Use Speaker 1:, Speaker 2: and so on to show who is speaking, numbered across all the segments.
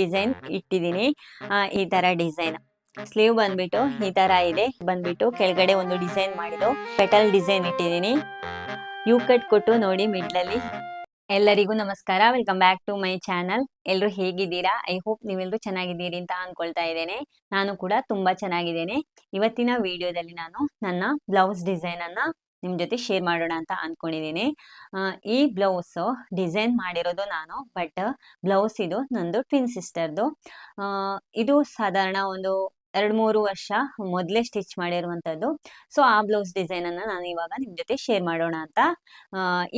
Speaker 1: Design ಇಟ್ಟಿದ್ದೀನಿ. ಈ ತರ ಡಿಸೈನ್. ಸ್ಲೀವ್ ಬಂದ್ಬಿಟ್ಟು ಈ ತರ ಇದೆ. ಬಂದ್ಬಿಟ್ಟು ಕೆಳಗಡೆ ಒಂದು ಡಿಸೈನ್ ಮಾಡಿದ್ದು. ಪೆಟಲ್ ಡಿಸೈನ್ ಇಟ್ಟಿದ್ದೀನಿ. ಯು ಕಟ್ ಕೊಟ್ಟು ನೋಡಿ ಮಿಡ್ಲಲ್ಲಿ. ಎಲ್ಲರಿಗೂ ನಮಸ್ಕಾರ. Welcome back to my channel ಎಲ್ಲರೂ ಹೇಗಿದ್ದೀರಾ? ಐ ಹೋಪ್ ನೀವೆಲ್ಲರೂ ಚೆನ್ನಾಗಿದ್ದೀರಿ ಅಂತ ಅನ್ಕೊಳ್ತಾ ಇದ್ದೇನೆ. ನಾನು ಕೂಡ ತುಂಬಾ ಚೆನ್ನಾಗಿದ್ದೇನೆ. ಇವತ್ತಿನ ವಿಡಿಯೋದಲ್ಲಿ ನಾನು ನನ್ನ ಬ್ಲೌಸ್ ಡಿಸೈನ್ ಅನ್ನ ನಿಮ್ ಜೊತೆ ಶೇರ್ ಮಾಡೋಣ ಅಂತ ಅಂದ್ಕೊಂಡಿದ್ದೀನಿ ಈ ಬ್ಲೌಸ್ ಡಿಸೈನ್ ಮಾಡಿರೋದು ನಾನು ಬಟ್ ಬ್ಲೌಸ್ ಇದು ನಂದು ಟ್ವಿನ್ ಸಿಸ್ಟರ್ದು ಇದು ಸಾಧಾರಣ ಒಂದು ಎರಡು ಮೂರು ವರ್ಷ ಮೊದಲೇ ಸ್ಟಿಚ್ ಮಾಡಿರುವಂಥದ್ದು ಸೊ ಆ ಬ್ಲೌಸ್ ಡಿಸೈನ್ ಅನ್ನ ನಾನು ಇವಾಗ ನಿಮ್ ಜೊತೆ ಶೇರ್ ಮಾಡೋಣ ಅಂತ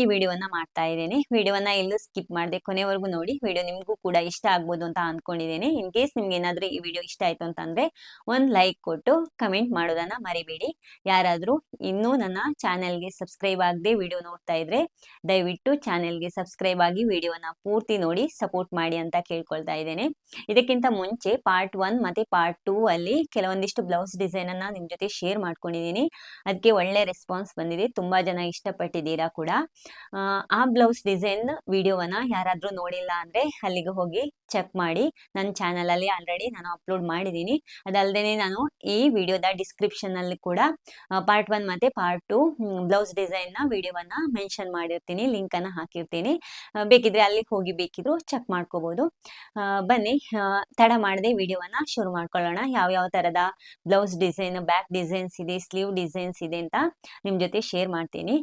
Speaker 1: ಈ ವಿಡಿಯೋವನ್ನ ಮಾಡ್ತಾ ಇದ್ದೀನಿ. ವಿಡಿಯೋವನ್ನ ಎಲ್ಲೂ ಸ್ಕಿಪ್ ಮಾಡಿದೆ ಕೊನೆವರೆಗೂ ನೋಡಿ. ವಿಡಿಯೋ ನಿಮಗೂ ಕೂಡ ಇಷ್ಟ ಆಗ್ಬೋದು ಅಂತ ಅನ್ಕೊಂಡಿದ್ದೀನಿ. ಇನ್ ಕೇಸ್ ನಿಮ್ಗೆ ಏನಾದ್ರೂ ಈ ವಿಡಿಯೋ ಇಷ್ಟ ಆಯ್ತು ಅಂತಂದ್ರೆ ಒಂದು ಲೈಕ್ ಕೊಟ್ಟು ಕಮೆಂಟ್ ಮಾಡೋದನ್ನ ಮರಿಬೇಡಿ. ಯಾರಾದ್ರೂ ಇನ್ನೂ ನನ್ನ ಚಾನೆಲ್ಗೆ ಸಬ್ಸ್ಕ್ರೈಬ್ ಆಗದೆ ವಿಡಿಯೋ ನೋಡ್ತಾ ಇದ್ರೆ ದಯವಿಟ್ಟು ಚಾನೆಲ್ಗೆ ಸಬ್ಸ್ಕ್ರೈಬ್ ಆಗಿ ವಿಡಿಯೋನ ಪೂರ್ತಿ ನೋಡಿ ಸಪೋರ್ಟ್ ಮಾಡಿ ಅಂತ ಕೇಳ್ಕೊಳ್ತಾ ಇದ್ದೇನೆ. ಇದಕ್ಕಿಂತ ಮುಂಚೆ ಪಾರ್ಟ್ ಒನ್ ಮತ್ತೆ ಪಾರ್ಟ್ ಟೂ ಅಲ್ಲಿ ಕೆಲವೊಂದಿಷ್ಟು ಬ್ಲೌಸ್ ಡಿಸೈನ್ ಅನ್ನ ನಿಮ್ ಜೊತೆ ಶೇರ್ ಮಾಡ್ಕೊಂಡಿದ್ದೀನಿ. ಅದಕ್ಕೆ ಒಳ್ಳೆ ರೆಸ್ಪಾನ್ಸ್ ಬಂದಿದೆ. ತುಂಬಾ ಜನ ಇಷ್ಟಪಟ್ಟಿದ್ದೀರಾ ಕೂಡ. ಆ, ಬ್ಲೌಸ್ ಡಿಸೈನ್ ವಿಡಿಯೋವನ್ನ ಯಾರಾದ್ರೂ ನೋಡಿಲ್ಲ ಅಂದ್ರೆ ಅಲ್ಲಿಗೆ ಹೋಗಿ ಚೆಕ್ ಮಾಡಿ. ನನ್ನ ಚಾನಲ್ ಅಲ್ಲಿ ಆಲ್ರೆಡಿ ನಾನು ಅಪ್ಲೋಡ್ ಮಾಡಿದ್ದೀನಿ. ಅದಲ್ಲದೆ ನಾನು ಈ ವಿಡಿಯೋದ ಡಿಸ್ಕ್ರಿಪ್ಷನ್ ಅಲ್ಲಿ ಕೂಡ ಪಾರ್ಟ್ ಒನ್ ಮತ್ತೆ ಪಾರ್ಟ್ ಟು ಬ್ಲೌಸ್ ಡಿಸೈನ್ನ ವಿಡಿಯೋವನ್ನ ಮೆನ್ಷನ್ ಮಾಡಿರ್ತೀನಿ. ಲಿಂಕ್ ಅನ್ನ ಹಾಕಿರ್ತೀನಿ ಬೇಕಿದ್ರೆ ಅಲ್ಲಿಗೆ ಹೋಗಿ ಬೇಕಿದ್ರು ಚೆಕ್ ಮಾಡ್ಕೋಬಹುದು ಬನ್ನಿ. ತಡ ಮಾಡದೆ ವಿಡಿಯೋವನ್ನ ಶುರು ಮಾಡ್ಕೊಳ್ಳೋಣ. ಯಾವ ಯಾವ ತರದ ಬ್ಲೌಸ್ ಡಿಸೈನ್, ಬ್ಯಾಕ್ ಡಿಸೈನ್ಸ್ ಇದೆ, ಸ್ಲೀವ್ ಡಿಸೈನ್ಸ್ ಇದೆ ಅಂತ ನಿಮ್ ಜೊತೆ ಶೇರ್ ಮಾಡ್ತೀನಿ.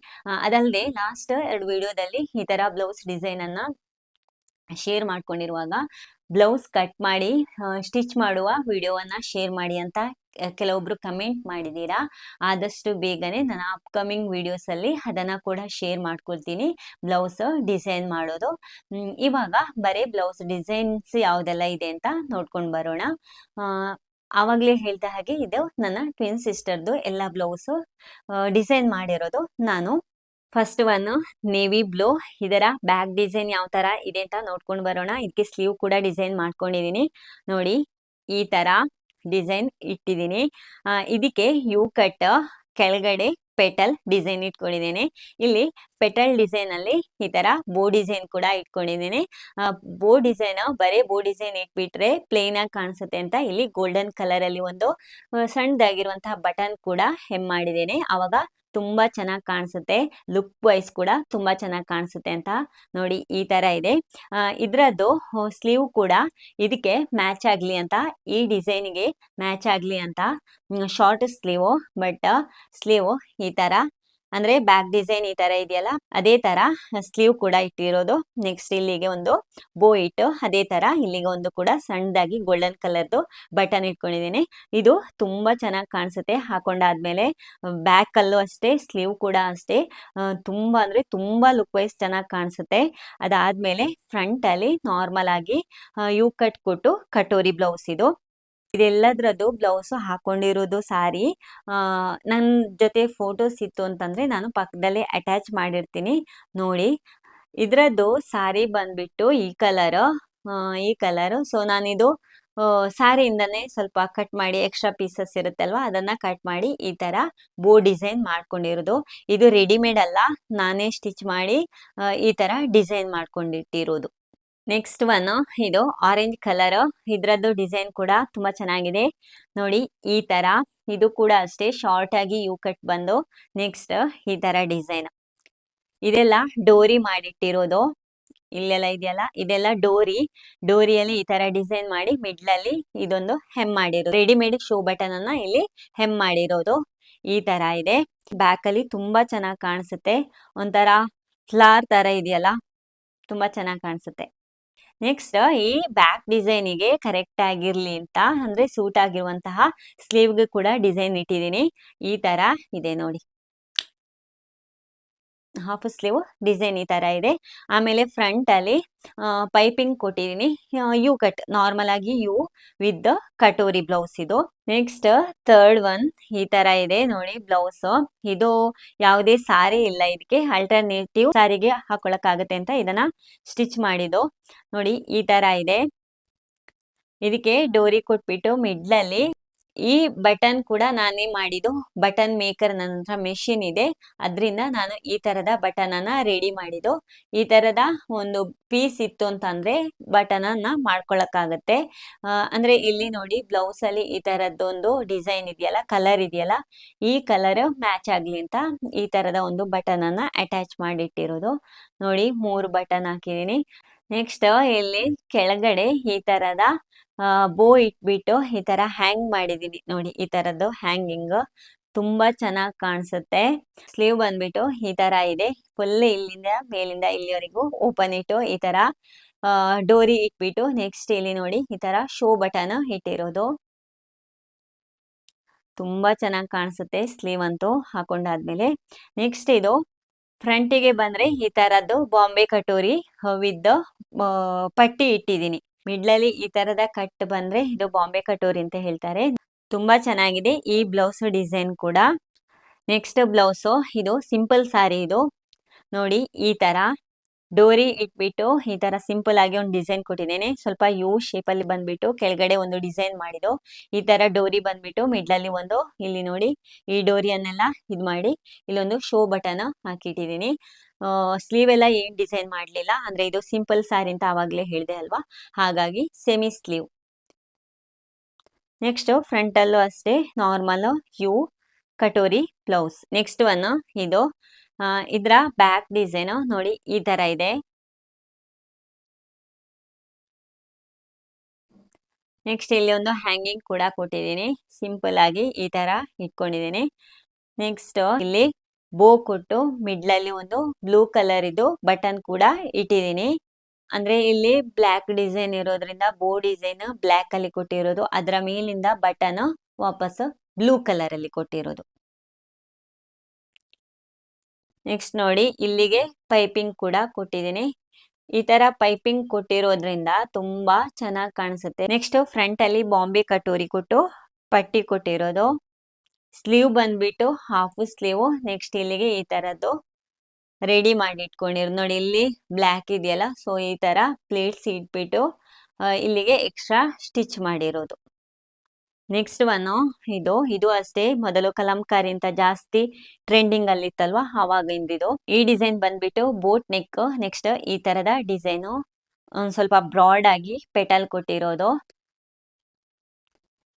Speaker 1: ಅದಲ್ಲದೆ ಲಾಸ್ಟ್ ಎರಡು ವಿಡಿಯೋದಲ್ಲಿ ಈ ತರ ಬ್ಲೌಸ್ ಡಿಸೈನ್ ಅನ್ನ ಶೇರ್ ಮಾಡ್ಕೊಂಡಿರುವಾಗ ಬ್ಲೌಸ್ ಕಟ್ ಮಾಡಿ ಸ್ಟಿಚ್ ಮಾಡುವ ವಿಡಿಯೋವನ್ನ ಶೇರ್ ಮಾಡಿ ಅಂತ ಕೆಲವೊಬ್ರು ಕಮೆಂಟ್ ಮಾಡಿದ್ದೀರಾ? ಆದಷ್ಟು ಬೇಗನೆ ನನ್ನ ಅಪ್ಕಮಿಂಗ್ ವಿಡಿಯೋಸ್ ಅಲ್ಲಿ ಅದನ್ನ ಕೂಡ ಶೇರ್ ಮಾಡ್ಕೊಳ್ತೀನಿ, ಬ್ಲೌಸ್ ಡಿಸೈನ್ ಮಾಡೋದು. ಇವಾಗ ಬರೇ ಬ್ಲೌಸ್ ಡಿಸೈನ್ಸ್ ಯಾವ್ದೆಲ್ಲ ಇದೆ ಅಂತ ನೋಡ್ಕೊಂಡು ಬರೋಣ. ಆವಾಗ್ಲೇ ಹೇಳ್ದ ಹಾಗೆ ಇದು. ನನ್ನ ಟ್ವಿನ್ ಸಿಸ್ಟರ್ದು ಎಲ್ಲ ಬ್ಲೌಸ್ ಡಿಸೈನ್ ಮಾಡಿರೋದು ನಾನು. ಫಸ್ಟ್ ಒನ್ ನೇವಿ ಬ್ಲೂ ಇದರ ಬ್ಯಾಕ್ ಡಿಸೈನ್ ಯಾವ ತರ ಇದೆ ಅಂತ ನೋಡ್ಕೊಂಡು ಬರೋಣ. ಇದಕ್ಕೆ ಸ್ಲೀವ್ ಕೂಡ ಡಿಸೈನ್ ಮಾಡ್ಕೊಂಡಿದೀನಿ. ನೋಡಿ, ಈ ತರ ಡಿಸೈನ್ ಇಟ್ಟಿದ್ದೀನಿ ಇದಕ್ಕೆ ಯು ಕಟ್ ಕೆಳಗಡೆ ಪೆಟಲ್ ಡಿಸೈನ್ ಇಟ್ಕೊಂಡಿದ್ದೀನಿ. ಇಲ್ಲಿ ಪೆಟಲ್ ಡಿಸೈನ್ ಅಲ್ಲಿ ಈ ತರ ಬೋ ಡಿಸೈನ್ ಕೂಡ ಇಟ್ಕೊಂಡಿದ್ದೀನಿ. ಬೋ ಡಿಸೈನ್ ಬರೀ ಬೋ ಡಿಸೈನ್ ಇಟ್ಬಿಟ್ರೆ ಪ್ಲೇನ್ ಆಗಿ ಕಾಣಿಸುತ್ತೆ ಅಂತ ಇಲ್ಲಿ ಗೋಲ್ಡನ್ ಕಲರ್ ಅಲ್ಲಿ ಒಂದು ಸಣ್ಣದಾಗಿರುವಂತಹ ಬಟನ್ ಕೂಡ ಹೆಮ್ ಮಾಡಿದ್ದೇನೆ. ಅವಾಗ ತುಂಬಾ ಚೆನ್ನಾಗಿ ಕಾಣಿಸುತ್ತೆ. ಲುಕ್ ವೈಸ್ ಕೂಡ ತುಂಬಾ ಚೆನ್ನಾಗಿ ಕಾಣಿಸುತ್ತೆ ಅಂತ ನೋಡಿ ಈ ತರ ಇದೆ. ಇದ್ರದ್ದು ಸ್ಲೀವ್ ಕೂಡ ಇದಕ್ಕೆ ಮ್ಯಾಚ್ ಆಗ್ಲಿ ಅಂತ, ಈ ಡಿಸೈನ್ಗೆ ಮ್ಯಾಚ್ ಆಗ್ಲಿ ಅಂತ ಶಾರ್ಟ್ ಸ್ಲೀವ್ ಬಟ್ ಸ್ಲೀವ್ ಈ ತರ ಅಂದ್ರೆ ಬ್ಯಾಕ್ ಡಿಸೈನ್ ಈ ತರ ಇದೆಯಲ್ಲ, ಅದೇ ತರ ಸ್ಲೀವ್ ಕೂಡ ಇಟ್ಟಿರೋದು. ನೆಕ್ಸ್ಟ್ ಇಲ್ಲಿಗೆ ಒಂದು ಬೋ ಇಟ್ಟು ಅದೇ ತರ ಇಲ್ಲಿಗೆ ಒಂದು ಕೂಡ ಸಣ್ಣದಾಗಿ ಗೋಲ್ಡನ್ ಕಲರ್ದು ಬಟನ್ ಇಟ್ಕೊಂಡಿದ್ದೀನಿ. ಇದು ತುಂಬಾ ಚೆನ್ನಾಗಿ ಕಾಣಿಸುತ್ತೆ. ಹಾಕೊಂಡಾದ್ಮೇಲೆ ಬ್ಯಾಕ್ ಅಲ್ಲೂ ಅಷ್ಟೇ ಸ್ಲೀವ್ ಕೂಡ ಅಷ್ಟೇ. ತುಂಬಾ ಅಂದ್ರೆ ತುಂಬಾ ಲುಕ್ ವೈಸ್ ಚೆನ್ನಾಗಿ ಕಾಣಿಸುತ್ತೆ. ಅದಾದ್ಮೇಲೆ ಫ್ರಂಟ್ ಅಲ್ಲಿ ನಾರ್ಮಲ್ ಆಗಿ ಯು ಕಟ್ ಕೊಟ್ಟು ಕಟೋರಿ ಬ್ಲೌಸ್ ಇದು. ಇದೆಲ್ಲದ್ರದ್ದು ಬ್ಲೌಸ್ ಹಾಕೊಂಡಿರೋದು ಸಾರಿ. ನನ್ನ ಜೊತೆ ಫೋಟೋಸ್ ಇತ್ತು ಅಂತಂದ್ರೆ ನಾನು ಪಕ್ಕದಲ್ಲೇ ಅಟ್ಯಾಚ್ ಮಾಡಿರ್ತೀನಿ. ನೋಡಿ, ಇದ್ರದ್ದು ಸಾರಿ ಬಂದ್ಬಿಟ್ಟು ಈ ಕಲರ್. ಈ ಕಲರ್. ಸೊ, ನಾನಿದು ಸಾರಿಯಿಂದನೇ ಸ್ವಲ್ಪ ಕಟ್ ಮಾಡಿ ಎಕ್ಸ್ಟ್ರಾ ಪೀಸಸ್ ಇರುತ್ತಲ್ವ, ಅದನ್ನ ಕಟ್ ಮಾಡಿ ಈ ತರ ಬೋ ಡಿಸೈನ್ ಮಾಡ್ಕೊಂಡಿರೋದು. ಇದು ರೆಡಿಮೇಡ್ ಅಲ್ಲ, ನಾನೇ ಸ್ಟಿಚ್ ಮಾಡಿ ಈ ತರ ಡಿಸೈನ್ ಮಾಡ್ಕೊಂಡಿಟ್ಟಿರೋದು. ನೆಕ್ಸ್ಟ್ ಒನ್ ಇದು ಆರೆಂಜ್ ಕಲರ್ ಇದ್ರದ್ದು ಡಿಸೈನ್ ಕೂಡ ತುಂಬಾ ಚೆನ್ನಾಗಿದೆ. ನೋಡಿ, ಈ ತರ. ಇದು ಕೂಡ ಅಷ್ಟೇ ಶಾರ್ಟ್ ಆಗಿ ಯು ಕಟ್ ಬಂದು ನೆಕ್ಸ್ಟ್ ಈ ತರ ಡಿಸೈನ್ ಇದೆಲ್ಲ ಡೋರಿ ಮಾಡಿಟ್ಟಿರೋದು. ಇಲ್ಲೆಲ್ಲ ಇದೆಯಲ್ಲ? ಇದೆಲ್ಲ ಡೋರಿ ಡೋರಿಯಲ್ಲಿ ಈ ತರ ಡಿಸೈನ್ ಮಾಡಿ ಮಿಡ್ಲ್ ಅಲ್ಲಿ ಇದೊಂದು ಹೆಮ್ ಮಾಡಿರೋದು. ರೆಡಿಮೇಡ್ ಶೋ ಬಟನ್ ಅನ್ನ ಇಲ್ಲಿ ಹೆಮ್ ಮಾಡಿರೋದು. ಈ ತರ ಇದೆ. ಬ್ಯಾಕ್ ಅಲ್ಲಿ ತುಂಬಾ ಚೆನ್ನಾಗಿ ಕಾಣಿಸುತ್ತೆ. ಒಂಥರ ಫ್ಲವರ್ ತರ ಇದೆಯಲ್ಲ? ತುಂಬಾ ಚೆನ್ನಾಗಿ ಕಾಣಿಸುತ್ತೆ. ನೆಕ್ಸ್ಟ್ ಈ ಬ್ಯಾಕ್ ಡಿಸೈನಿಗೆ ಕರೆಕ್ಟ್ ಆಗಿರ್ಲಿ ಅಂತ, ಅಂದ್ರೆ ಸೂಟ್ ಆಗಿರುವಂತಹ ಸ್ಲೀವ್ಗೆ ಕೂಡ ಡಿಸೈನ್ ಇಟ್ಟಿದ್ದೀನಿ. ಈ ತರ ಇದೆ ನೋಡಿ. ಹಾಫ್ ಸ್ಲೀವ್ ಡಿಸೈನ್ ಈ ತರ ಇದೆ. ಆಮೇಲೆ ಫ್ರಂಟ್ ಅಲ್ಲಿ ಪೈಪಿಂಗ್ ಕೊಟ್ಟಿದ್ದೀನಿ ಯು ಕಟ್ ನಾರ್ಮಲ್ ಆಗಿ ಯು ವಿತ್ ಕಟೋರಿ ಬ್ಲೌಸ್ ಇದು. ನೆಕ್ಸ್ಟ್ ಥರ್ಡ್ ಒನ್ ಈ ತರ ಇದೆ ನೋಡಿ ಬ್ಲೌಸ್ ಇದು ಯಾವುದೇ ಸಾರಿ ಇಲ್ಲ ಇದಕ್ಕೆ. ಅಲ್ಟರ್ನೇಟಿವ್ ಸಾರಿಗೆ ಹಾಕೊಳಕ್ಕಾಗತ್ತೆ ಅಂತ ಇದನ್ನ ಸ್ಟಿಚ್ ಮಾಡಿದ್ದು. ನೋಡಿ ಈ ತರ ಇದೆ. ಇದಕ್ಕೆ ಡೋರಿ ಕೊಟ್ಬಿಟ್ಟು ಮಿಡ್ಲಲ್ಲಿ ಈ ಬಟನ್ ಕೂಡ ನಾನೇ ಮಾಡಿದ್ದು. ಬಟನ್ ಮೇಕರ್ ನನ್ನ ಹತ್ರ ಮೆಷಿನ್ ಇದೆ. ಅದರಿಂದ ನಾನು ಈ ತರದ ಬಟನ್ ಅನ್ನ ರೆಡಿ ಮಾಡಿದ್ದು. ಈ ತರದ ಒಂದು ಪೀಸ್ ಇತ್ತು ಅಂತಂದ್ರೆ ಬಟನ್ ಅನ್ನ ಮಾಡ್ಕೊಳಕ್ಕಾಗತ್ತೆ ಅಂದ್ರೆ ಇಲ್ಲಿ ನೋಡಿ ಬ್ಲೌಸ್ ಅಲ್ಲಿ ಈ ತರದ್ದೊಂದು ಡಿಸೈನ್ ಇದೆಯಲ್ಲ, ಕಲರ್ ಇದೆಯಲ್ಲ, ಈ ಕಲರ್ ಮ್ಯಾಚ್ ಆಗ್ಲಿ ಅಂತ ಈ ತರದ ಒಂದು ಬಟನ್ ಅನ್ನ ಅಟ್ಯಾಚ್ ಮಾಡಿಟ್ಟಿರೋದು. ನೋಡಿ ಮೂರು ಬಟನ್ ಹಾಕಿದೀನಿ ನೆಕ್ಸ್ಟ್ ಇಲ್ಲಿ ಕೆಳಗಡೆ ಈ ತರದ ಬೋ ಇಟ್ಬಿಟ್ಟು ಈ ತರ ಹ್ಯಾಂಗ್ ಮಾಡಿದೀನಿ. ನೋಡಿ, ಈ ತರದ್ದು ಹ್ಯಾಂಗಿಂಗ್ ತುಂಬಾ ಚೆನ್ನಾಗಿ ಕಾಣಿಸುತ್ತೆ. ಸ್ಲೀವ್ ಬಂದ್ಬಿಟ್ಟು ಈ ತರ ಇದೆ. ಫುಲ್ ಇಲ್ಲಿಂದ ಮೇಲಿಂದ ಇಲ್ಲಿವರೆಗೂ ಓಪನ್ ಇಟ್ಟು ಈ ತರ ಡೋರಿ ಇಟ್ಬಿಟ್ಟು ನೆಕ್ಸ್ಟ್ ಇಲ್ಲಿ ನೋಡಿ ಈ ತರ ಶೋ ಬಟನ್ ಇಟ್ಟಿರೋದು. ತುಂಬಾ ಚೆನ್ನಾಗಿ ಕಾಣಿಸುತ್ತೆ. ಸ್ಲೀವ್ ಅಂತೂ ಹಾಕೊಂಡಾದ್ಮೇಲೆ. ನೆಕ್ಸ್ಟ್ ಇದು ಫ್ರಂಟಿಗೆ ಬಂದ್ರೆ ಈ ತರದ್ದು ಬಾಂಬೆ ಕಟೋರಿ ವಿದ್ ಪಟ್ಟಿ ಇಟ್ಟಿದ್ದೀನಿ. ಮಿಡ್ಲಲ್ಲಿ ಈ ತರದ ಕಟ್ ಬಂದ್ರೆ ಇದು ಬಾಂಬೆ ಕಟೋರಿ ಅಂತ ಹೇಳ್ತಾರೆ. ತುಂಬಾ ಚೆನ್ನಾಗಿದೆ. ಈ ಬ್ಲೌಸ್ ಡಿಸೈನ್ ಕೂಡ. ನೆಕ್ಸ್ಟ್ ಬ್ಲೌಸು ಇದು ಸಿಂಪಲ್ ಸಾರಿ ಇದು. ನೋಡಿ ಈ ತರ. ಡೋರಿ ಇಟ್ಬಿಟ್ಟು ಈ ತರ ಸಿಂಪಲ್ ಆಗಿ ಒಂದು ಡಿಸೈನ್ ಕೊಟ್ಟಿದ್ದೇನೆ. ಸ್ವಲ್ಪ ಯು ಶೇಪ್ ಅಲ್ಲಿ ಬಂದ್ಬಿಟ್ಟು ಕೆಳಗಡೆ ಒಂದು ಡಿಸೈನ್ ಮಾಡಿದ್ದು. ಈ ತರ ಡೋರಿ ಬಂದ್ಬಿಟ್ಟು ಮಿಡ್ಲ್ ಅಲ್ಲಿ ಒಂದು, ಇಲ್ಲಿ ನೋಡಿ, ಈ ಡೋರಿಯನ್ನೆಲ್ಲ ಇದ್ ಮಾಡಿ ಇಲ್ಲೊಂದು ಶೋ ಬಟನ್ ಹಾಕಿಟ್ಟಿದ್ದೀನಿ. ಸ್ಲೀವ್ ಎಲ್ಲ ಏನ್ ಡಿಸೈನ್ ಮಾಡ್ಲಿಲ್ಲ, ಅಂದ್ರೆ ಇದು ಸಿಂಪಲ್ ಸ್ಯಾರಿ ಅಂತ ಆವಾಗ್ಲೇ ಹೇಳಿದೆ ಅಲ್ವಾ? ಹಾಗಾಗಿ ಸೆಮಿ ಸ್ಲೀವ್ ನೆಕ್ಸ್ಟ್ ಫ್ರಂಟ್ ಅಲ್ಲೂ ಅಷ್ಟೇ normal U, katori blouse next one ಇದು ಇದ್ರ ಬ್ಯಾಕ್ ಡಿಸೈನ್ ನೋಡಿ ಈ ತರ ಇದೆ. ನೆಕ್ಸ್ಟ್ ಇಲ್ಲಿ ಒಂದು ಹ್ಯಾಂಗಿಂಗ್ ಕೂಡ ಕೊಟ್ಟಿದ್ದೀನಿ. ಸಿಂಪಲ್ ಆಗಿ ಈ ತರ ಇಟ್ಕೊಂಡಿದ್ದೀನಿ. ನೆಕ್ಸ್ಟ್ ಇಲ್ಲಿ ಬೋ ಕೊಟ್ಟು ಮಿಡ್ಲಲ್ಲಿ ಒಂದು ಬ್ಲೂ ಕಲರ್ ಇದು ಬಟನ್ ಕೂಡ ಇಟ್ಟಿದ್ದೀನಿ. ಅಂದ್ರೆ ಇಲ್ಲಿ ಬ್ಲ್ಯಾಕ್ ಡಿಸೈನ್ ಇರೋದ್ರಿಂದ ಬೋ ಡಿಸೈನ್ ಬ್ಲ್ಯಾಕ್ ಅಲ್ಲಿ ಕೊಟ್ಟಿರೋದು. ಅದರ ಮೇಲಿಂದ ಬಟನ್ ವಾಪಸ್ ಬ್ಲೂ ಕಲರ್ ಅಲ್ಲಿ ಕೊಟ್ಟಿರೋದು. ನೆಕ್ಸ್ಟ್ ನೋಡಿ, ಇಲ್ಲಿಗೆ ಪೈಪಿಂಗ್ ಕೂಡ ಕೊಟ್ಟಿದ್ದೀನಿ. ಈ ತರ ಪೈಪಿಂಗ್ ಕೊಟ್ಟಿರೋದ್ರಿಂದ ತುಂಬಾ ಚೆನ್ನಾಗಿ ಕಾಣಿಸುತ್ತೆ. ನೆಕ್ಸ್ಟ್ ಫ್ರಂಟ್ ಅಲ್ಲಿ ಬಾಂಬೆ ಕಟೋರಿ ಕೊಟ್ಟು ಪಟ್ಟಿ ಕೊಟ್ಟಿರೋದು. ಸ್ಲೀವ್ ಬಂದ್ಬಿಟ್ಟು ಹಾಫ್ ಸ್ಲೀವ್ ನೆಕ್ಸ್ಟ್ ಇಲ್ಲಿಗೆ ಈ ತರದ್ದು ರೆಡಿ ಮಾಡಿ ಇಟ್ಕೊಂಡಿರೋದು ನೋಡಿ, ಇಲ್ಲಿ ಬ್ಲ್ಯಾಕ್ ಇದೆಯಲ್ಲ ಸೊ ಈ ತರ ಪ್ಲೇಟ್ಸ್ ಇಟ್ಬಿಟ್ಟು ಇಲ್ಲಿಗೆ ಎಕ್ಸ್ಟ್ರಾ ಸ್ಟಿಚ್ ಮಾಡಿರೋದು. ನೆಕ್ಸ್ಟ್ ಒನ್ ಇದು ಇದು ಅಷ್ಟೇ. ಮೊದಲು ಕಲಂಕಾರಿ ಅಂತ ಜಾಸ್ತಿ ಟ್ರೆಂಡಿಂಗ್ ಅಲ್ಲಿ ಇತ್ತಲ್ವಾ ಅವಾಗಿಂದಿದು ಈ ಡಿಸೈನ್ ಬಂದ್ಬಿಟ್ಟು ಬೋಟ್ ನೆಕ್ ನೆಕ್ಸ್ಟ್ ಈ ತರದ ಡಿಸೈನ್ ಸ್ವಲ್ಪ ಬ್ರಾಡ್ ಆಗಿ ಪೆಟಲ್ ಕೊಟ್ಟಿರೋದು.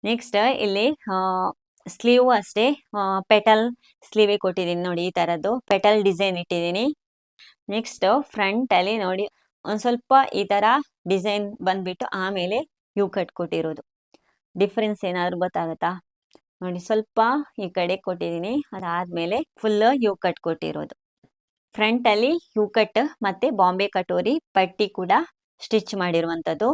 Speaker 1: ನೆಕ್ಸ್ಟ್ ಇಲ್ಲಿ ಸ್ಲೀವ್ ಅಷ್ಟೇ. ಪೆಟಲ್ ಸ್ಲೀವೇ ಕೊಟ್ಟಿದ್ದೀನಿ ನೋಡಿ ಈ ತರದ್ದು. ಪೆಟಲ್ ಡಿಸೈನ್ ಇಟ್ಟಿದ್ದೀನಿ ನೆಕ್ಸ್ಟ್ ಫ್ರಂಟ್ ಅಲ್ಲಿ ನೋಡಿ, ಒಂದ್ ಸ್ವಲ್ಪ ಈ ತರ ಡಿಸೈನ್ ಬಂದ್ಬಿಟ್ಟು ಆಮೇಲೆ ಯೂ ಕಟ್ ಕೊಟ್ಟಿರೋದು. ಡಿಫ್ರೆನ್ಸ್ ಏನಾದ್ರು ಗೊತ್ತಾಗತ್ತಾ? ನೋಡಿ ಸ್ವಲ್ಪ ಈ ಕಡೆ ಕೊಟ್ಟಿದ್ದೀನಿ, ಅದಾದ್ಮೇಲೆ ಫುಲ್ ಯು ಕಟ್ ಕೊಟ್ಟಿರೋದು. ಫ್ರಂಟ್ ಅಲ್ಲಿ ಯೂ ಕಟ್ ಮತ್ತೆ ಬಾಂಬೆ ಕಟೋರಿ ಪಟ್ಟಿ ಕೂಡ ಸ್ಟಿಚ್ ಮಾಡಿರುವಂತದ್ದು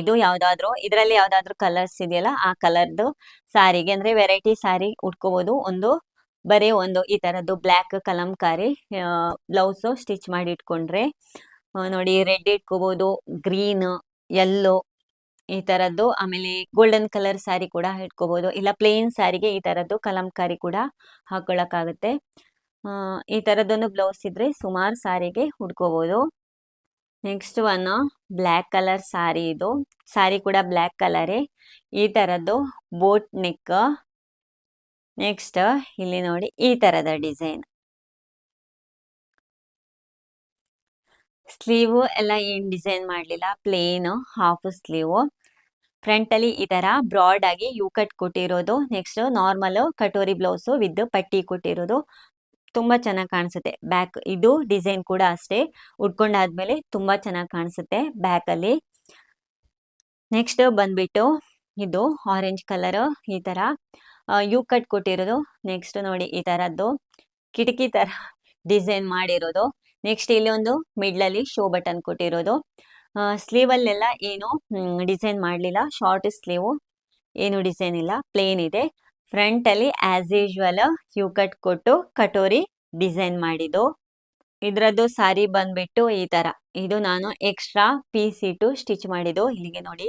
Speaker 1: ಇದು ಯಾವ್ದಾದ್ರು, ಇದರಲ್ಲಿ ಯಾವ್ದಾದ್ರು ಕಲರ್ಸ್ ಇದೆಯಲ್ಲ, ಆ ಕಲರ್ದು ಸಾರಿಗೆ, ಅಂದ್ರೆ ವೆರೈಟಿ ಸಾರಿ ಉಟ್ಕೋಬೋದು. ಒಂದು, ಬರೀ ಒಂದು ಈ ತರದ್ದು ಬ್ಲ್ಯಾಕ್ ಕಲಂಕಾರಿ ಬ್ಲೌಸ್ ಸ್ಟಿಚ್ ಮಾಡಿ ಇಟ್ಕೊಂಡ್ರೆ ನೋಡಿ ರೆಡ್ ಇಟ್ಕೋಬೋದು ಗ್ರೀನ್ ಯೆಲ್ಲೋ ಈ ತರದ್ದು, ಆಮೇಲೆ ಗೋಲ್ಡನ್ ಕಲರ್ ಸ್ಯಾರಿ ಕೂಡ ಇಟ್ಕೋಬಹುದು ಇಲ್ಲ ಪ್ಲೇನ್ ಸ್ಯಾರಿಗೆ ಈ ತರದ್ದು ಕಲಂಕಾರಿ ಕೂಡ ಹಾಕೊಳ್ಳಕ್ಕಾಗುತ್ತೆ ಈ ತರದೊಂದು ಬ್ಲೌಸ್ ಇದ್ರೆ ಸುಮಾರು ಸಾರಿಗೆ ಹುಡ್ಕೋಬಹುದು next one black colour sari ಇದು. ಸಾರಿ ಕೂಡ ಬ್ಲ್ಯಾಕ್ ಕಲರೇ ಈ ತರದ್ದು ಬೋಟ್ ನೆಕ್ ನೆಕ್ಸ್ಟ್ ಇಲ್ಲಿ ನೋಡಿ ಈ ತರದ ಡಿಸೈನ್ ಸ್ಲೀವ್ ಎಲ್ಲ ಏನ್ ಡಿಸೈನ್ ಮಾಡ್ಲಿಲ್ಲ, ಪ್ಲೇನ್ ಹಾಫ್ ಸ್ಲೀವ್. ಫ್ರಂಟ್ ಅಲ್ಲಿ ಈ ತರ ಬ್ರಾಡ್ ಆಗಿ ಯೂ ಕಟ್ ಕೊಟ್ಟಿರೋದು, next normal katori blouse with ಪಟ್ಟಿ ಕೊಟ್ಟಿರೋದು. ತುಂಬಾ ಚೆನ್ನಾಗಿ ಕಾಣಿಸುತ್ತೆ. ಬ್ಯಾಕ್ ಇದು ಡಿಸೈನ್ ಕೂಡ ಅಷ್ಟೇ. ಉಟ್ಕೊಂಡಾದ್ಮೇಲೆ ತುಂಬಾ ಚೆನ್ನಾಗಿ ಕಾಣಿಸುತ್ತೆ ಬ್ಯಾಕ್ ಅಲ್ಲಿ ನೆಕ್ಸ್ಟ್ ಬಂದ್ಬಿಟ್ಟು ಇದು ಆರೆಂಜ್ ಕಲರ್ ಈ ತರ ಯೂ ಕಟ್ ಕೊಟ್ಟಿರೋದು. ನೆಕ್ಸ್ಟ್ ನೋಡಿ ಈ ತರದ್ದು ಕಿಟಕಿ ತರ ಡಿಸೈನ್ ಮಾಡಿರೋದು. ನೆಕ್ಸ್ಟ್ ಇಲ್ಲಿ ಒಂದು ಮಿಡ್ಲ್ ಅಲ್ಲಿ ಶೋ ಬಟನ್ ಕೊಟ್ಟಿರೋದು. ಸ್ಲೀವ್ ಅಲ್ಲೆಲ್ಲ ಏನು ಡಿಸೈನ್ ಮಾಡಲಿಲ್ಲ. ಶಾರ್ಟ್ ಸ್ಲೀವ್ ಏನು ಡಿಸೈನ್ ಇಲ್ಲ. ಪ್ಲೇನ್ ಇದೆ. ಫ್ರಂಟ್ ಅಲ್ಲಿ ಆಸ್ ಯೂಶುವಲ್ ಯು ಕಟ್ ಕೊಟ್ಟು ಕಟೋರಿ ಡಿಸೈನ್ ಮಾಡಿದ್ದು. ಇದರದ್ದು ಸಾರಿ ಬಂದ್ಬಿಟ್ಟು ಈ ತರ. ಇದು ನಾನು ಎಕ್ಸ್ಟ್ರಾ ಪೀಸ್ ಇಟ್ಟು ಸ್ಟಿಚ್ ಮಾಡಿದ್ದು. ಇಲ್ಲಿಗೆ ನೋಡಿ.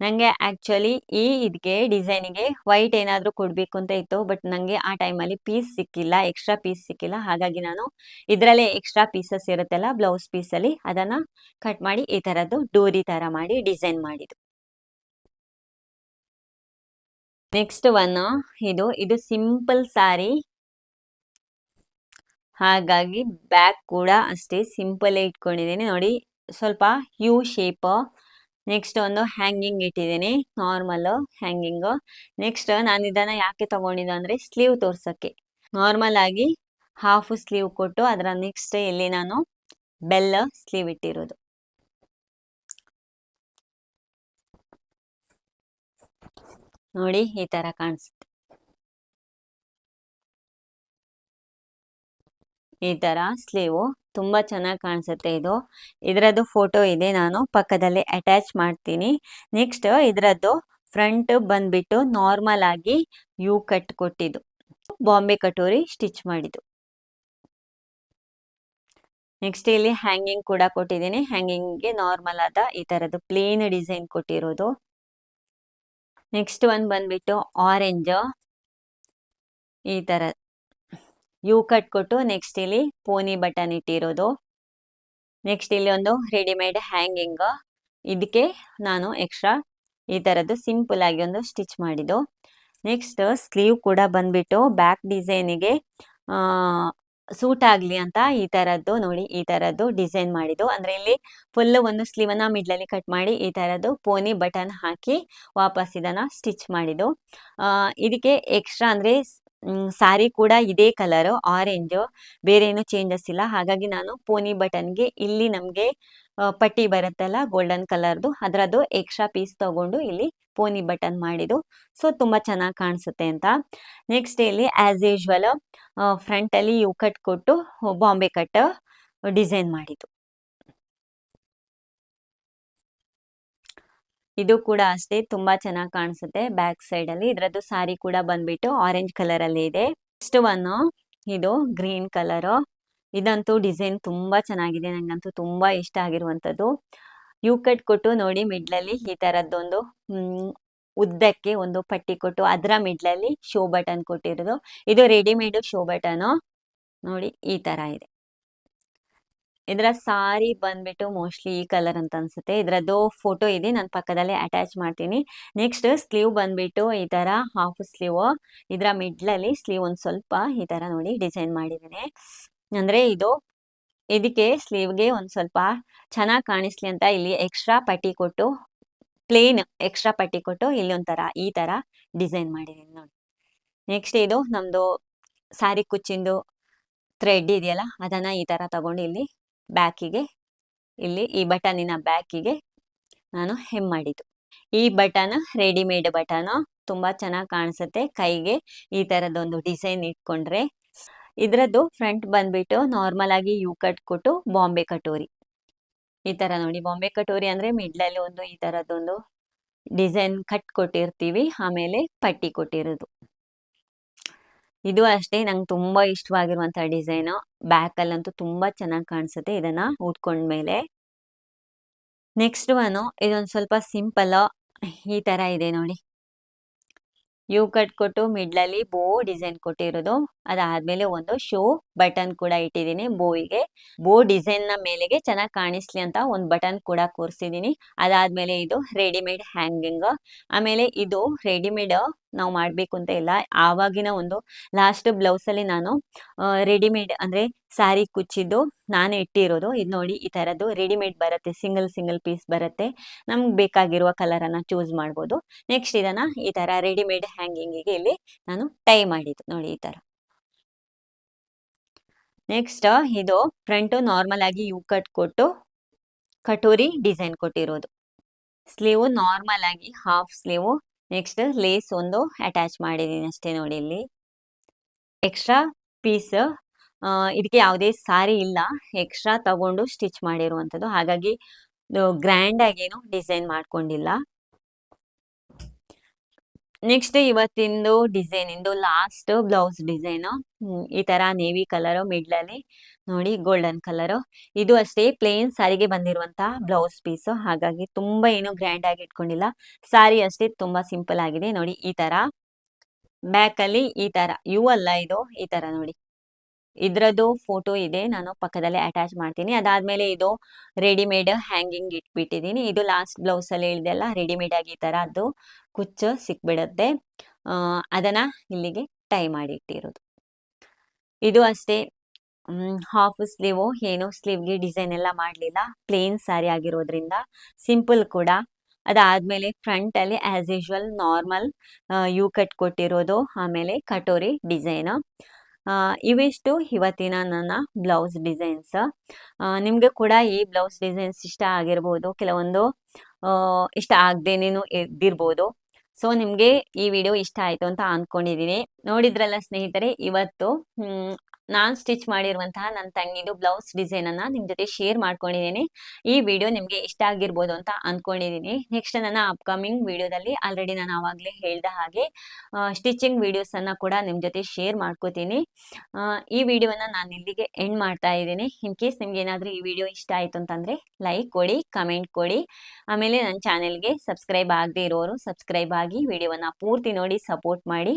Speaker 1: ನಂಗೆ ಆಕ್ಚುಲಿ ಈ ಇದಕ್ಕೆ ಡಿಸೈನಿಗೆ ವೈಟ್ ಏನಾದರೂ ಕೊಡ್ಬೇಕು ಅಂತ ಇತ್ತು ಬಟ್ ನಂಗೆ ಆ ಟೈಮಲ್ಲಿ ಪೀಸ್ ಸಿಕ್ಕಿಲ್ಲ ಎಕ್ಸ್ಟ್ರಾ ಪೀಸ್ ಸಿಕ್ಕಿಲ್ಲ. ಹಾಗಾಗಿ ನಾನು ಇದರಲ್ಲೇ ಎಕ್ಸ್ಟ್ರಾ ಪೀಸಸ್ ಇರುತ್ತಲ್ಲ ಬ್ಲೌಸ್ ಪೀಸಲ್ಲಿ ಅದನ್ನ ಕಟ್ ಮಾಡಿ ಈ ತರದ್ದು ಡೋರಿ ತರ ಮಾಡಿ ಡಿಸೈನ್ ಮಾಡಿದ್ದು. ನೆಕ್ಸ್ಟ್ ಒನ್ ಇದು ಇದು ಸಿಂಪಲ್ ಸಾರಿ ಹಾಗಾಗಿ ಬ್ಯಾಕ್ ಕೂಡ ಅಷ್ಟೇ ಸಿಂಪಲ್ ಇಟ್ಕೊಂಡಿದ್ದೀನಿ. ನೋಡಿ, ಸ್ವಲ್ಪ ಯು ಶೇಪ್ ನೆಕ್ಸ್ಟ್ ಒಂದು ಹ್ಯಾಂಗಿಂಗ್ ಇಟ್ಟಿದ್ದೀನಿ ನಾರ್ಮಲ್ ಹ್ಯಾಂಗಿಂಗ್ ನೆಕ್ಸ್ಟ್ ನಾನು ಇದನ್ನ ಯಾಕೆ ತಗೊಂಡಿದ್ದೆ ಅಂದ್ರೆ ಸ್ಲೀವ್ ತೋರ್ಸಕ್ಕೆ. ನಾರ್ಮಲ್ ಆಗಿ ಹಾಫ್ ಸ್ಲೀವ್ ಕೊಟ್ಟು ಅದರ ನೆಕ್ಸ್ಟ್ ಇಲ್ಲಿ ನಾನು ಬೆಲ್ಲ ಸ್ಲೀವ್ ಇಟ್ಟಿರೋದು. ನೋಡಿ, ಈ ತರ ಕಾಣಿಸುತ್ತೆ. ಈ ತರ ಸ್ಲೀವು ತುಂಬಾ ಚೆನ್ನಾಗಿ ಕಾಣಿಸುತ್ತೆ ಇದು. ಇದರದ್ದು ಫೋಟೋ ಇದೆ, ನಾನು ಪಕ್ಕದಲ್ಲಿ ಅಟ್ಯಾಚ್ ಮಾಡ್ತೀನಿ. ನೆಕ್ಸ್ಟ್ ಇದರದ್ದು ಫ್ರಂಟ್ ಬಂದ್ಬಿಟ್ಟು ನಾರ್ಮಲ್ ಆಗಿ ಯು ಕಟ್ ಕೊಟ್ಟಿದ್ದು. ಬಾಂಬೆ ಕಟೋರಿ ಸ್ಟಿಚ್ ಮಾಡಿದ್ದು. ನೆಕ್ಸ್ಟ್ ಇಲ್ಲಿ ಹ್ಯಾಂಗಿಂಗ್ ಕೂಡ ಕೊಟ್ಟಿದ್ದೀನಿ. ಹ್ಯಾಂಗಿಂಗ್ಗೆ ನಾರ್ಮಲ್ ಆದ ಈ ಥರದ್ದು ಪ್ಲೇನ್ ಡಿಸೈನ್ ಕೊಟ್ಟಿರೋದು. ನೆಕ್ಸ್ಟ್ ಒಂದು ಬಂದ್ಬಿಟ್ಟು ಆರೆಂಜ್ ಈ ತರ ಯು ಕಟ್ ಕೊಟ್ಟು ನೆಕ್ಸ್ಟ್ ಇಲ್ಲಿ ಪೋನಿ ಬಟನ್ ಇಟ್ಟಿರೋದು. ನೆಕ್ಸ್ಟ್ ಇಲ್ಲಿ ಒಂದು ರೆಡಿಮೇಡ್ ಹ್ಯಾಂಗಿಂಗ್ ಇದಕ್ಕೆ ನಾನು ಎಕ್ಸ್ಟ್ರಾ ಈ ತರದ್ದು ಸಿಂಪಲ್ ಆಗಿ ಒಂದು ಸ್ಟಿಚ್ ಮಾಡಿದ್ದು. ನೆಕ್ಸ್ಟ್ ಸ್ಲೀವ್ ಕೂಡ ಬಂದ್ಬಿಟ್ಟು ಬ್ಯಾಕ್ ಡಿಸೈನಿಗೆ ಸೂಟ್ ಆಗಲಿ ಅಂತ ಈ ತರದ್ದು ನೋಡಿ, ಈ ತರದ್ದು ಡಿಸೈನ್ ಮಾಡಿದ್ದು. ಅಂದ್ರೆ ಇಲ್ಲಿ ಫುಲ್ ಒಂದು ಸ್ಲೀವ್ ಅನ್ನ ಮಿಡ್ಲಲ್ಲಿ ಕಟ್ ಮಾಡಿ ಈ ತರದ್ದು ಪೋನಿ ಬಟನ್ ಹಾಕಿ ವಾಪಸ್ ಇದನ್ನ ಸ್ಟಿಚ್ ಮಾಡಿದ್ದು. ಇದಕ್ಕೆ ಎಕ್ಸ್ಟ್ರಾ ಅಂದ್ರೆ ಸಾರಿ ಕೂಡ ಇದೇ ಕಲರ್ ಆರೆಂಜ್ ಬೇರೆ ಏನು ಚೇಂಜಸ್ ಇಲ್ಲ. ಹಾಗಾಗಿ ನಾನು ಪೋನಿ ಬಟನ್ಗೆ ಇಲ್ಲಿ ನಮಗೆ ಪಟ್ಟಿ ಬರುತ್ತಲ್ಲ ಗೋಲ್ಡನ್ ಕಲರ್ದು ಅದರದ್ದು ಎಕ್ಸ್ಟ್ರಾ ಪೀಸ್ ತಗೊಂಡು ಇಲ್ಲಿ ಪೋನಿ ಬಟನ್ ಮಾಡಿದ್ದು. ಸೊ ತುಂಬ ಚೆನ್ನಾಗಿ ಕಾಣಿಸುತ್ತೆ ಅಂತ. ನೆಕ್ಸ್ಟ್ ಇಲ್ಲಿ ಆ್ಯಸ್ ಯೂಶ್ವಲ್ ಫ್ರಂಟ್ ಅಲ್ಲಿ ಯು ಕಟ್ ಕೊಟ್ಟು, ಬಾಂಬೆ ಕಟ್ ಡಿಸೈನ್ ಮಾಡಿದ್ದು. ಇದು ಕೂಡ ಅಷ್ಟೇ ತುಂಬಾ ಚೆನ್ನಾಗಿ ಕಾಣಿಸುತ್ತೆ ಬ್ಯಾಕ್ ಸೈಡ್ ಅಲ್ಲಿ. ಇದರದ್ದು ಸಾರಿ ಕೂಡ ಬಂದ್ಬಿಟ್ಟು ಆರೆಂಜ್ ಕಲರ್ ಅಲ್ಲಿ ಇದೆ. ನೆಕ್ಸ್ಟ್ ಒನ್ ಇದು ಗ್ರೀನ್ ಕಲರ್. ಇದಂತೂ ಡಿಸೈನ್ ತುಂಬಾ ಚೆನ್ನಾಗಿದೆ. ನಂಗಂತೂ ತುಂಬಾ ಇಷ್ಟ ಆಗಿರುವಂತದ್ದು ಯು ಕಟ್ ಕೊಟ್ಟು ನೋಡಿ ಮಿಡ್ಲಲ್ಲಿ ಈ ತರದ್ದೊಂದು ಉದ್ದಕ್ಕೆ ಒಂದು ಪಟ್ಟಿ ಕೊಟ್ಟು ಅದರ ಮಿಡ್ಲಲ್ಲಿ ಶೋ ಬಟನ್ ಕೊಟ್ಟಿರೋದು. ಇದು ರೆಡಿಮೇಡ್ ಶೋ ಬಟನ್. ನೋಡಿ ಈ ತರ ಇದೆ. ಇದರ ಸಾರಿ ಬಂದ್ಬಿಟ್ಟು ಮೋಸ್ಟ್ಲಿ ಈ ಕಲರ್ ಅಂತ ಅನ್ಸುತ್ತೆ. ಇದರದ್ದು ಫೋಟೋ ಇದೆ, ನಾನು ಪಕ್ಕದಲ್ಲಿ ಅಟ್ಯಾಚ್ ಮಾಡ್ತೀನಿ. ನೆಕ್ಸ್ಟ್ ಸ್ಲೀವ್ ಬಂದ್ಬಿಟ್ಟು ಈ ತರ ಹಾಫ್ ಸ್ಲೀವ್, ಇದರ ಮಿಡ್ಲಲ್ಲಿ ಸ್ಲೀವ್ ಒಂದ್ ಸ್ವಲ್ಪ ಈ ತರ ನೋಡಿ ಡಿಸೈನ್ ಮಾಡಿದ್ದೀನಿ. ಅಂದ್ರೆ ಇದು, ಇದಕ್ಕೆ ಸ್ಲೀವ್ಗೆ ಒಂದು ಸ್ವಲ್ಪ ಚೆನ್ನಾಗಿ ಕಾಣಿಸ್ಲಿ ಅಂತ ಇಲ್ಲಿ ಎಕ್ಸ್ಟ್ರಾ ಪಟ್ಟಿ ಕೊಟ್ಟು, ಪ್ಲೇನ್ ಎಕ್ಸ್ಟ್ರಾ ಪಟ್ಟಿ ಕೊಟ್ಟು ಇಲ್ಲಿ ಒಂಥರ ಈ ತರ ಡಿಸೈನ್ ಮಾಡಿದ್ದೀನಿ ನೋಡಿ. ನೆಕ್ಸ್ಟ್ ಇದು ನಮ್ದು ಸಾರಿ ಕುಚ್ಚಿಂದು ಥ್ರೆಡ್ ಇದೆಯಲ್ಲ, ಅದನ್ನ ಈ ತರ ತಗೊಂಡು ಇಲ್ಲಿ ಬ್ಯಾಕಿಗೆ, ಇಲ್ಲಿ ಈ ಬಟನಿನ ಬ್ಯಾಕಿಗೆ ನಾನು ಹೆಮ್ ಮಾಡಿದ್ದು. ಈ ಬಟನ್ ರೆಡಿಮೇಡ್ ಬಟನ್ ತುಂಬಾ ಚೆನ್ನಾಗಿ ಕಾಣಿಸುತ್ತೆ. ಕೈಗೆ ಈ ತರದೊಂದು ಡಿಸೈನ್ ಇಟ್ಕೊಂಡ್ರೆ. ಇದರದ್ದು ಫ್ರಂಟ್ ಬಂದ್ಬಿಟ್ಟು ನಾರ್ಮಲ್ ಆಗಿ ಯು ಕಟ್ ಕೊಟ್ಟು ಬಾಂಬೆ ಕಟೋರಿ. ಈ ತರ ನೋಡಿ, ಬಾಂಬೆ ಕಟೋರಿ ಅಂದ್ರೆ ಮಿಡ್ಲಲ್ಲಿ ಒಂದು ಈ ತರದೊಂದು ಡಿಸೈನ್ ಕಟ್ ಕೊಟ್ಟಿರ್ತೀವಿ, ಆಮೇಲೆ ಪಟ್ಟಿ ಕೊಟ್ಟಿರೋದು. ಇದು ಅಷ್ಟೇ ನಂಗೆ ತುಂಬಾ ಇಷ್ಟವಾಗಿರುವಂತಹ ಡಿಸೈನ್. ಬ್ಯಾಕ್ ಅಲ್ಲಂತೂ ತುಂಬಾ ಚೆನ್ನಾಗಿ ಕಾಣಿಸುತ್ತೆ ಇದನ್ನ ಉಟ್ಕೊಂಡ್ಮೇಲೆ. ನೆಕ್ಸ್ಟ್ ಒನ್ ಇದೊಂದು ಸ್ವಲ್ಪ ಸಿಂಪಲ್ ಈ ತರ ಇದೆ ನೋಡಿ. ಯು ಕಟ್ ಕೊಟ್ಟು ಮಿಡ್ಲಲ್ಲಿ ಬೋ ಡಿಸೈನ್ ಕೊಟ್ಟಿರೋದು. ಅದಾದ್ಮೇಲೆ ಒಂದು ಶೋ ಬಟನ್ ಕೂಡ ಇಟ್ಟಿದ್ದೀನಿ. ಬೋಯಿಗೆ ಬೋ ಡಿಸೈನ್ನ ಮೇಲೆಗೆ ಚೆನ್ನಾಗಿ ಕಾಣಿಸ್ಲಿ ಅಂತ ಒಂದು ಬಟನ್ ಕೂಡ ಕೂರಿಸಿದೀನಿ ಅದಾದ್ಮೇಲೆ ಇದು ರೆಡಿಮೇಡ್ ಹ್ಯಾಂಗಿಂಗ್ ಆಮೇಲೆ ಇದು ರೆಡಿಮೇಡ್ ನಾವು ಮಾಡ್ಬೇಕು ಅಂತ ಇಲ್ಲ. ಆವಾಗಿನ ಒಂದು ಲಾಸ್ಟ್ ಬ್ಲೌಸ್ ಅಲ್ಲಿ ನಾನು ರೆಡಿಮೇಡ್ ಅಂದ್ರೆ ಸ್ಯಾರಿ ಕುಚ್ಚಿದ್ದು ನಾನು ಇಟ್ಟಿರೋದು. ಇದು ನೋಡಿ ಈ ಥರದ್ದು ರೆಡಿಮೇಡ್ ಬರುತ್ತೆ ಸಿಂಗಲ್ ಸಿಂಗಲ್ ಪೀಸ್ ಬರುತ್ತೆ. ನಮ್ಗೆ ಬೇಕಾಗಿರುವ ಕಲರನ್ನು ಚೂಸ್ ಮಾಡ್ಬೋದು. ನೆಕ್ಸ್ಟ್ ಇದನ್ನ ಈ ತರ ರೆಡಿಮೇಡ್ ಹ್ಯಾಂಗಿಂಗಿಗೆ ಇಲ್ಲಿ ನಾನು ಟೈ ಮಾಡಿದ್ದು. ನೋಡಿ ಈ ತರ. ನೆಕ್ಸ್ಟ್ ಇದು ಫ್ರಂಟು ನಾರ್ಮಲ್ ಆಗಿ ಯು ಕಟ್ ಕೊಟ್ಟು ಕಟೋರಿ ಡಿಸೈನ್ ಕೊಟ್ಟಿರೋದು. ಸ್ಲೀವ್ ನಾರ್ಮಲ್ ಆಗಿ ಹಾಫ್ ಸ್ಲೀವ್ ನೆಕ್ಸ್ಟ್ ಲೇಸ್ ಒಂದು ಅಟ್ಯಾಚ್ ಮಾಡಿದ್ದೀನಿ ಅಷ್ಟೇ ನೋಡಿ ಇಲ್ಲಿ. ಎಕ್ಸ್ಟ್ರಾ ಪೀಸ್ ಇದಕ್ಕೆ ಯಾವುದೇ ಸಾರಿ ಇಲ್ಲ. ಎಕ್ಸ್ಟ್ರಾ ತಗೊಂಡು ಸ್ಟಿಚ್ ಮಾಡಿರುವಂಥದ್ದು. ಹಾಗಾಗಿ ಗ್ರ್ಯಾಂಡ್ ಆಗೇನು ಡಿಸೈನ್ ಮಾಡ್ಕೊಂಡಿಲ್ಲ. ನೆಕ್ಸ್ಟ್ ಇವತ್ತಿಂದು ಡಿಸೈನ್, ಇಂದು ಲಾಸ್ಟ್ ಬ್ಲೌಸ್ ಡಿಸೈನ್. ಈ ತರ ನೇವಿ ಕಲರ್, ಮಿಡ್ಲಲ್ಲಿ ನೋಡಿ ಗೋಲ್ಡನ್ ಕಲರ್. ಇದು ಅಷ್ಟೇ ಪ್ಲೇನ್ ಸಾರಿಗೆ ಬಂದಿರುವಂತಹ ಬ್ಲೌಸ್ ಪೀಸ್. ಹಾಗಾಗಿ ತುಂಬಾ ಏನು ಗ್ರ್ಯಾಂಡ್ ಆಗಿ ಇಟ್ಕೊಂಡಿಲ್ಲ. ಸಾರಿ ಅಷ್ಟೇ ತುಂಬಾ ಸಿಂಪಲ್ ಆಗಿದೆ. ನೋಡಿ, ಈ ತರ ಬ್ಯಾಕ್ ಅಲ್ಲಿ ಈ ತರ ಯು ಅಲ್ಲ ಇದು. ಈ ತರ ನೋಡಿ. ಇದ್ರದ್ದು ಫೋಟೋ ಇದೆ, ನಾನು ಪಕ್ಕದಲ್ಲೇ ಅಟ್ಯಾಚ್ ಮಾಡ್ತೀನಿ. ಅದಾದ್ಮೇಲೆ ಇದು ರೆಡಿಮೇಡ್ ಹ್ಯಾಂಗಿಂಗ್ ಇಟ್ಬಿಟ್ಟಿದೀನಿ. ಇದು ಲಾಸ್ಟ್ ಬ್ಲೌಸ್ ಅಲ್ಲಿ ಹೇಳಿದೆಲ್ಲ ರೆಡಿಮೇಡ್ ಆಗಿ ಈ ತರ ಅದು ಕುಚ್ಚು ಸಿಕ್ಬಿಡುತ್ತೆ. ಅದನ್ನ ಇಲ್ಲಿಗೆ ಟೈ ಮಾಡಿ ಇಟ್ಟಿರೋದು ಇದು ಅಷ್ಟೇ. ಹಾಫ್ ಸ್ಲೀವು ಏನು ಸ್ಲೀವ್ಗೆ ಡಿಸೈನ್ ಎಲ್ಲ ಮಾಡಲಿಲ್ಲ. ಪ್ಲೇನ್ ಸ್ಯಾರಿ ಆಗಿರೋದ್ರಿಂದ ಸಿಂಪಲ್ ಕೂಡ. ಅದಾದಮೇಲೆ ಫ್ರಂಟಲ್ಲಿ as usual normal U cut ಕೊಟ್ಟಿರೋದು, ಆಮೇಲೆ ಕಟೋರಿ ಡಿಸೈನು ಇವಿಷ್ಟು ಇವತ್ತಿನ ನನ್ನ ಬ್ಲೌಸ್ ಡಿಸೈನ್ಸ್. ನಿಮಗೆ ಕೂಡ ಈ ಬ್ಲೌಸ್ ಡಿಸೈನ್ಸ್ ಇಷ್ಟ ಆಗಿರ್ಬೋದು, ಕೆಲವೊಂದು ಇಷ್ಟ ಆಗದೇನೇನು ಇದ್ದಿರ್ಬೋದು. ಸೊ ನಿಮಗೆ ಈ ವಿಡಿಯೋ ಇಷ್ಟ ಆಯಿತು ಅಂತ ಅಂದ್ಕೊಂಡಿದ್ದೀನಿ ನೋಡಿದ್ರಲ್ಲ ಸ್ನೇಹಿತರೆ, ಇವತ್ತು ನಾನು ಸ್ಟಿಚ್ ಮಾಡಿರುವಂತಹ ನನ್ನ ತಂಗಿದು ಬ್ಲೌಸ್ ಡಿಸೈನ್ ಅನ್ನ ನಿಮ್ ಜೊತೆ ಶೇರ್ ಮಾಡ್ಕೊಂಡಿದ್ದೀನಿ ಈ ವಿಡಿಯೋ ನಿಮ್ಗೆ ಇಷ್ಟ ಆಗಿರ್ಬೋದು ಅಂತ ಅನ್ಕೊಂಡಿದೀನಿ. ನೆಕ್ಸ್ಟ್ ನನ್ನ ಅಪ್ಕಮಿಂಗ್ ವಿಡಿಯೋದಲ್ಲಿ ಆಲ್ರೆಡಿ ನಾನು ಆವಾಗಲೇ ಹೇಳ್ದ ಹಾಗೆ ಸ್ಟಿಚಿಂಗ್ ವಿಡಿಯೋಸ್ ಅನ್ನ ಕೂಡ ನಿಮ್ ಜೊತೆ ಶೇರ್ ಮಾಡ್ಕೋತೀನಿ. ಈ ವಿಡಿಯೋನ ನಾನು ಇಲ್ಲಿಗೆ ಎಂಡ್ ಮಾಡ್ತಾ ಇದ್ದೀನಿ. ಇನ್ ಕೇಸ್ ನಿಮ್ಗೆ ಏನಾದ್ರೂ ಈ ವಿಡಿಯೋ ಇಷ್ಟ ಆಯ್ತು ಅಂತಂದ್ರೆ ಲೈಕ್ ಕೊಡಿ ಕಮೆಂಟ್ ಕೊಡಿ. ಆಮೇಲೆ ನನ್ನ ಚಾನೆಲ್ಗೆ ಸಬ್ಸ್ಕ್ರೈಬ್ ಆಗದೆ ಇರೋರು ಸಬ್ಸ್ಕ್ರೈಬ್ ಆಗಿ ವಿಡಿಯೋವನ್ನ ಪೂರ್ತಿ ನೋಡಿ ಸಪೋರ್ಟ್ ಮಾಡಿ.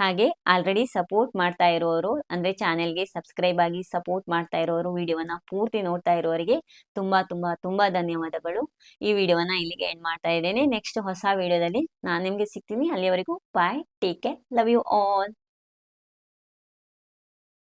Speaker 1: ಹಾಗೆ ಆಲ್ರೆಡಿ ಸಪೋರ್ಟ್ ಮಾಡ್ತಾ ಇರೋರು ಅಂದರೆ ಚಾನೆಲ್ಗೆ ಸಬ್ಸ್ಕ್ರೈಬ್ ಆಗಿ ಸಪೋರ್ಟ್ ಮಾಡ್ತಾ ಇರೋರು ವಿಡಿಯೋವನ್ನ ಪೂರ್ತಿ ನೋಡ್ತಾ ಇರೋರಿಗೆ ತುಂಬಾ ತುಂಬಾ ತುಂಬಾ ಧನ್ಯವಾದಗಳು. ಈ ವಿಡಿಯೋವನ್ನ ಇಲ್ಲಿಗೆ ಎಂಡ್ ಮಾಡ್ತಾ ಇದ್ದೇನೆ. ನೆಕ್ಸ್ಟ್ ಹೊಸ ವಿಡಿಯೋದಲ್ಲಿ ನಾನು ನಿಮಗೆ ಸಿಗ್ತೀನಿ. ಅಲ್ಲಿವರೆಗೂ bye take care love you all